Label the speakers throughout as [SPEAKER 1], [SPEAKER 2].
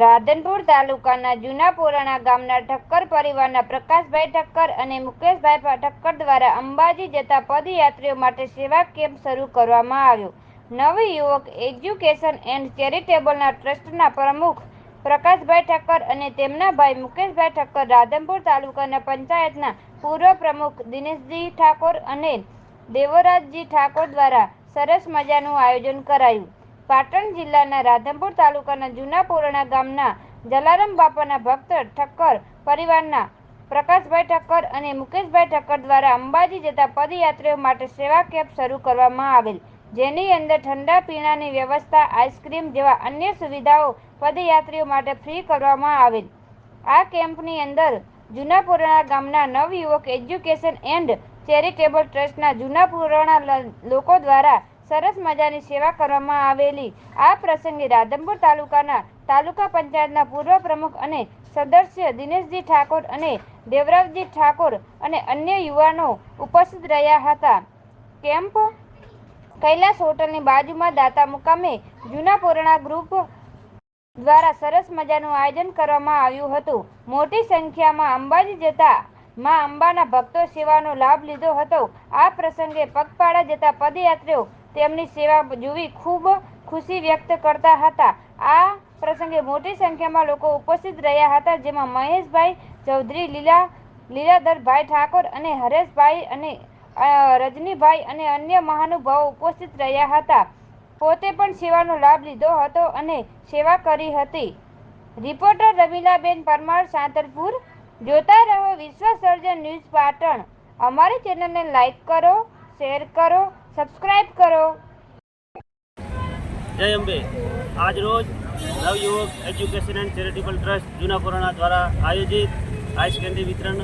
[SPEAKER 1] રાધનપુર તાલુકાના જૂના પુરાણા ગામના ઠક્કર પરિવારના પ્રકાશભાઈ ઠક્કર અને મુકેશભાઈ ઠક્કર દ્વારા અંબાજી જતા પદયાત્રીઓ માટે સેવા કેમ્પ શરૂ કરવામાં આવ્યો. નવયુવક એજ્યુકેશન એન્ડ ચેરિટેબલના ટ્રસ્ટના પ્રમુખ પ્રકાશભાઈ ઠક્કર અને તેમના ભાઈ મુકેશભાઈ ઠક્કર રાધનપુર તાલુકાના પંચાયતના પૂર્વ પ્રમુખ દિનેશજી ઠાકોર અને દેવરાજજી ઠાકોર દ્વારા સરસ મજાનું આયોજન કરાયું. પાટણ જિલ્લાના રાધનપુર તાલુકાના જૂના પુરાણા ગામના જલારામ બાપાના ભક્ત ઠક્કર પરિવારના પ્રકાશભાઈ ઠક્કર અને મુકેશભાઈ ઠક્કર દ્વારા અંબાજી જતા પદયાત્રીઓ માટે સેવા કેમ્પ શરૂ કરવામાં આવેલ, જેની અંદર ઠંડા પીણાની વ્યવસ્થા, આઈસ્ક્રીમ જેવા અન્ય સુવિધાઓ પદયાત્રીઓ માટે ફ્રી કરવામાં આવેલ. આ કેમ્પની અંદર જૂના પુરાણા ગામના નવયુવક એજ્યુકેશન એન્ડ ચેરિટેબલ ટ્રસ્ટના જૂના પુરાણા લોકો દ્વારા સરસ મજાની સેવા કરવામાં આવેલી. આ પ્રસંગે રાધનપુર તાલુકાના તાલુકા પંચાયતના પૂર્વ પ્રમુખ અને સદસ્ય દિનેશજી ઠાકોર અને દેવરાવજી ઠાકોર અને અન્ય યુવાનો ઉપસ્થિત રહ્યા હતા. કેમ્પ કૈલાસ હોટલની બાજુમાં દાતા મુકામે જૂના પુરાણા ગ્રુપ દ્વારા સરસ મજાનું આયોજન કરવામાં આવ્યું હતું. મોટી સંખ્યામાં અંબાજી જતા માં અંબાના ભક્તો સેવાનો લાભ લીધો હતો. આ પ્રસંગે પગપાળા જતા પદયાત્રીઓ તેમની સેવા જોવી ખૂબ ખુશી વ્યક્ત કરતા હતા. આ પ્રસંગે મોટી સંખ્યામાં લોકો ઉપસ્થિત રહ્યા હતા, જેમાં મહેશભાઈ ચૌધરી, લીલા, લીલાધરભાઈ ઠાકોર અને હરેશભાઈ અને રજનીભાઈ અને અન્ય મહાનુભાવો ઉપસ્થિત રહ્યા હતા. પોતે પણ સેવાનો લાભ લીધો હતો અને સેવા કરી હતી. રિપોર્ટર રમીલાબેન પરમાર, સાંતરપુર. જોતા રહો વિશ્વ સર્જન ન્યૂઝ પાટણ. અમારી ચેનલને લાઈક કરો, શેર કરો સબસ્ક્રાઇબ કરો.
[SPEAKER 2] જય અંબે. આજ રોજ Navyuvak education and charitable trust જૂના પુરાણા દ્વારા આયોજિત આઈસ કેન્ડી વિતરણ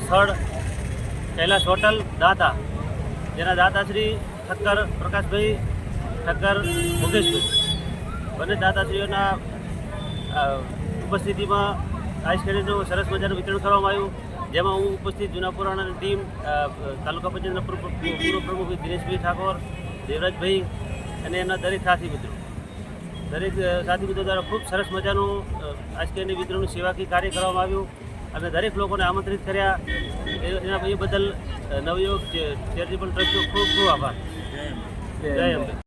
[SPEAKER 2] સ્થળ કૈલાસ હોટલ દાતા. જેના દાતાશ્રી ઠક્કર પ્રકાશભાઈ ઠક્કર મુકેશભાઈ. બંને દાતાશ્રીઓના ઉપસ્થિતિમાં આઈસ કેન્ડીનું સરસ મજાનું વિતરણ કરવામાં આવ્યું. જેમાં હું ઉપસ્થિત જૂના પુરાણાની ટીમ તાલુકા પંચાયતના પૂર્વ પ્રમુખ દિનેશભાઈ ઠાકોર દેવરાજભાઈ અને એમના દરેક સાથી મિત્રો. દરેક સાથી મિત્રો દ્વારા ખૂબ સરસ મજાનું આજકેની મિત્રોનું સેવાકીય કાર્ય કરવામાં આવ્યું અને દરેક લોકોને આમંત્રિત કર્યા. એના એ બદલ નવયુવક ચેરિટેબલ ટ્રસ્ટનો ખૂબ ખૂબ આભાર. જય અંબે